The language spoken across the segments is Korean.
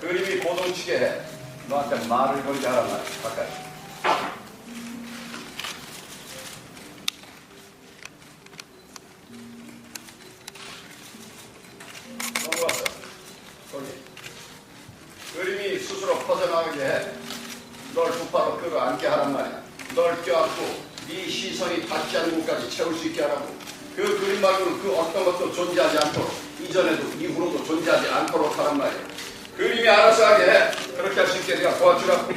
그림이 고동치게 해. 너한테 말을 하란 말이야. 가까이. 넘어갔어. 거기. 그림이 스스로 퍼져나가게 해. 널 두바로 끌어안게 하란 말이야. 널 껴안고 네 시선이 닿지 않는 곳까지 채울 수 있게 하라고. 그 그림 말고는 그 어떤 것도 존재하지 않도록 이전에도 이후로도 존재하지 않도록 하란 말이야. 그림이 알아서 하게 해. 그렇게 할 수 있게 내가 도와주라고.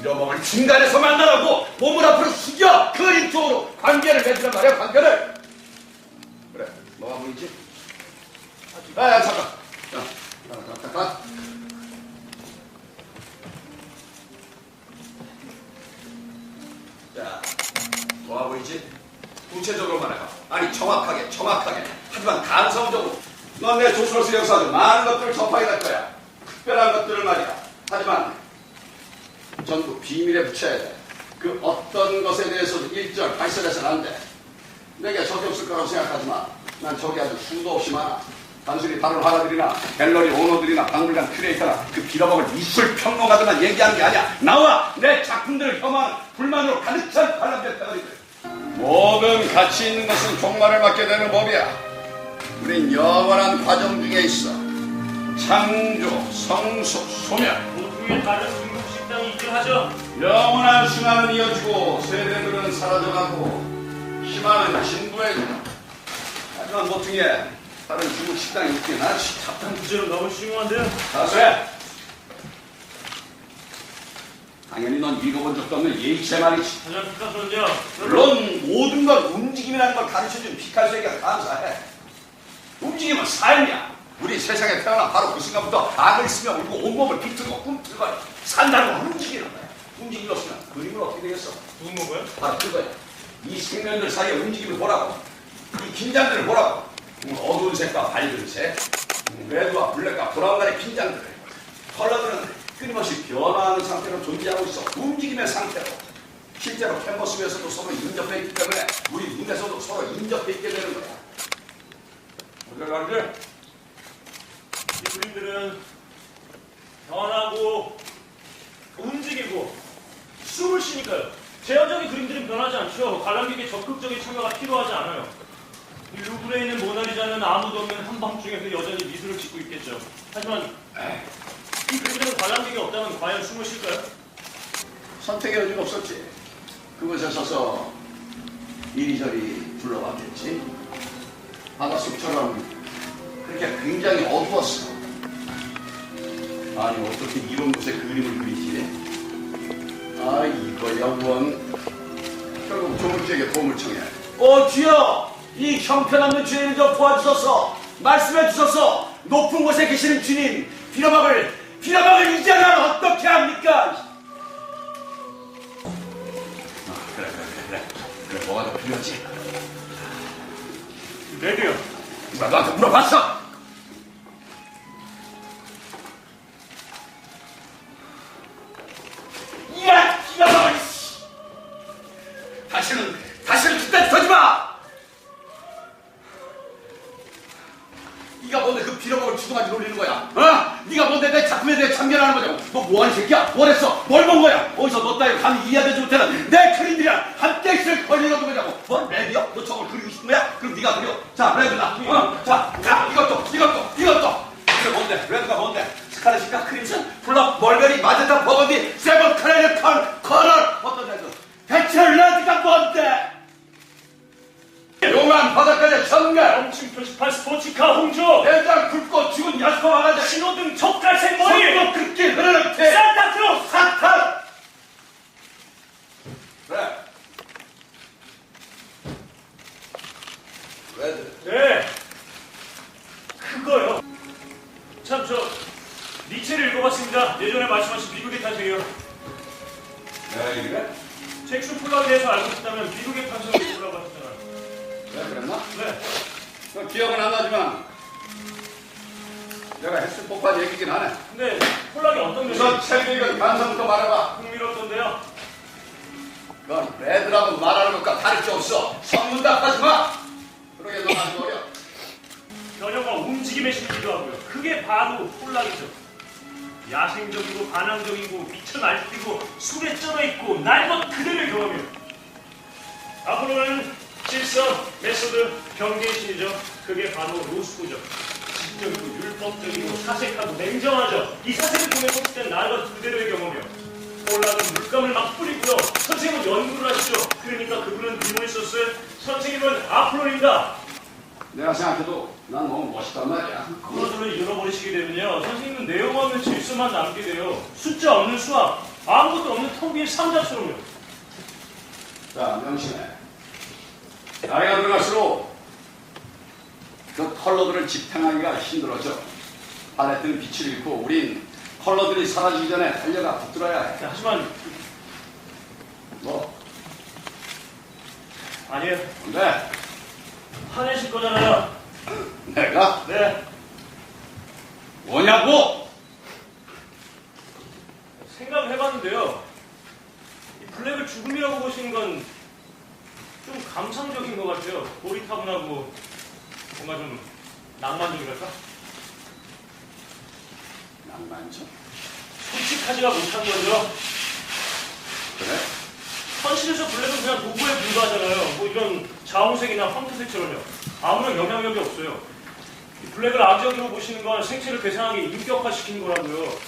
잃어먹을 중간에서 만나라고 몸을 앞으로 숙여 그림 쪽으로 관계를 맺으란 말이야 관계를 그래. 뭐가 보이지? 아, 야, 잠깐. 야, 잠깐, 잠 보이지? 구체적으로 말해봐. 아니, 정확하게, 정확하게. 하지만 감성적으로. 넌 내 조선로서 역사도 많은 것들을 접하게 될 거야. 특별한 것들을 말이야. 하지만 전부 비밀에 붙여야 돼. 그 어떤 것에 대해서도 일절 발설해서는 안 돼. 내게 적이 없을 거라고 생각하지 마. 난 적이 아주 수도 없이 많아. 단순히 다른 화가들이나 갤러리 오너들이나 박물관 큐레이터나 그 빌어먹을 미술 평론가들만 얘기하는 게 아니야. 나와 내 작품들을 혐오하는 불만으로 가득 찬 관람객 덩어리들. 모든 가치 있는 것은 종말을 맞게 되는 법이야. 우린 영원한 과정 중에 있어. 창조, 성소, 소멸. 보통의 다른 중국 식당이 있긴 하죠. 영원한 순환은 이어지고 세대들은 사라져가고 희망은 진부해진다. 하지만 모퉁이에 다른 중국 식당이 있긴 하지. 잡담 주제는 너무 심오한데요. 다수해. 당연히 넌 읽어본 적도 없는 예이체 말이지. 하지만 피카소는요. 물론 모든 걸 움직임이라는 걸 가르쳐준 피카소에게 감사해. 움직임은 삶이야. 우리 세상에 태어나 바로 그 순간부터 악을 쓰며 울고 온몸을 비틀고 꿈틀거려. 산다는 건 움직이는 거야. 움직임이 없으면 그림은 어떻게 되겠어? 건가요? 바로 그거야. 이 생명들 사이의 움직임을 보라고. 이 긴장들을 보라고. 음, 어두운 색과 밝은 색, 음, 레드와 블랙과 브라운 간의 긴장들. 컬러들은 끊임없이 변화하는 상태로 존재하고 있어. 움직임의 상태로. 실제로 캔버스 위에서도 서로 인접해 있기 때문에 우리 눈에서도 서로 인접해 있게 되는 거야. 어딜 가는데? 이 그림들은 변하고 움직이고 숨을 쉬니까요. 제한적인 그림들은 변하지 않죠. 관람객의 적극적인 참여가 필요하지 않아요. 이 루브르에 있는 모나리자는 아무도 없는 한밤중에도 여전히 미술을 짓고 있겠죠. 하지만 이 그림들은 관람객이 없다면 과연 숨을 쉴까요? 선택의 여지가 없었지. 그곳에 서서 이리저리 둘러봤겠지. 바닷속처럼 그렇게 굉장히 어두웠어. 아니 어떻게 이런 곳에 그림을 그리지? 아 이거야 원. 결국 조물주에게 도움을 청해. 어 주여 이 형편없는 주인을 좀 도와주소서 말씀해 주소서 높은 곳에 계시는 주님 빌어먹을 빌어먹을 이자는 어떻게 합니까 아, 그래 그래 그래 그래. 그래 뭐가 더 필요하지? 레드요. 누가 너한테 물어봤어? 그 빌어먹을 주둥아지 놀리는 거야. 어? 네가 뭔데 내 작품에 대해 참견하는 거냐고. 너 뭐하는 새끼야? 뭘 했어? 뭘 본 거야? 어디서 너 따위 감히 이해하지 못하는 내 그림들이랑 함께 있을 권리가 거냐고. 뭐 레드야? 너 저걸 그리고 싶은 거야? 그럼 네가 그려. 자 레드나 어? 자, 자 이것도 이것도 이것도. 이게 뭔데? 레드가 뭔데? 스카렛이가? 크림슨? 블럭 멀베리 마제타 버거디 세븐 클레르 컬 커럴. 어떤 레드 대체 레드가 뭔데? 용한 바닷가의 천갈 엄청 표시판 스포츠카 홍조. 대장 굵고 죽은 야스코 마가자 신호등 젓갈색 머리. 손도 그렇게 흐르는 태 산타크로스. 사탄 그래 레드 네. 그거요. 참, 저, 니체를 읽어봤습니다. 예전에 말씀하신 미국의 탄생이요. 내가 얘기해? 잭슨 폴락에 대해서 알고 싶다면 미국의 탄생을 읽으라고 하셨잖아요. 왜 그랬나? 네. 그 기억은 안 나지만 내가 했을 법한 얘기긴 하네 근데 폴락이 어떤 우선 책 읽은 감상부터 말해봐 흥미롭던데요. 그건 레드라고 말하는 것과 다를 게 없어. 성문답 하지 마. 움직임의 신기도 하고요. 그게 바로 폴락이죠. 야생적이고 반항적이고 미쳐 날뛰고 술에 쩔어 있고 날것 그대로의 경험이요. 앞으로는 실선, 메소드, 경계의 신이죠. 그게 바로 로스코죠. 지적이고 율법적이고 사색하고 냉정하죠. 이 사색을 통해 소속된 날것 그대로의 경험이요. 폴락은 물감을 막 뿌리고요. 선생님은 연구를 하시죠. 그러니까 그분은 디모니소스, 선생님은 아폴로입니다. 내가 생각해도 난 너무 멋있단 말이야. 그거들을 잃어버리시게 되면요. 선생님은 내용 없는 질서만 남게 돼요. 숫자 없는 수학, 아무것도 없는 텅빈 상자처럼요. 자, 명심해. 나이가 들어갈수록 그 컬러들을 집행하기가 힘들어져. 팔레트는 빛을 잃고 우린 컬러들이 사라지기 전에 달려가 붙들어야 해. 하지만 뭐, 아니에요. 근데 화내실 거잖아요. 내가 네. 뭐냐고? 생각을 해봤는데요. 이 블랙을 죽음이라고 보시는 건 좀 감상적인 것 같아요. 고리타분하고 뭔가 좀 낭만적이랄까? 낭만적. 솔직하지가 못한 거죠. 그래? 현실에서 블랙은 그냥 도구에 불과하잖아요. 뭐 이런 자홍색이나 황토색처럼요. 아무런 영향력이 없어요. 이 블랙을 악역으로 보시는 건 생체를 괴상하게 인격화시키는 거라고요.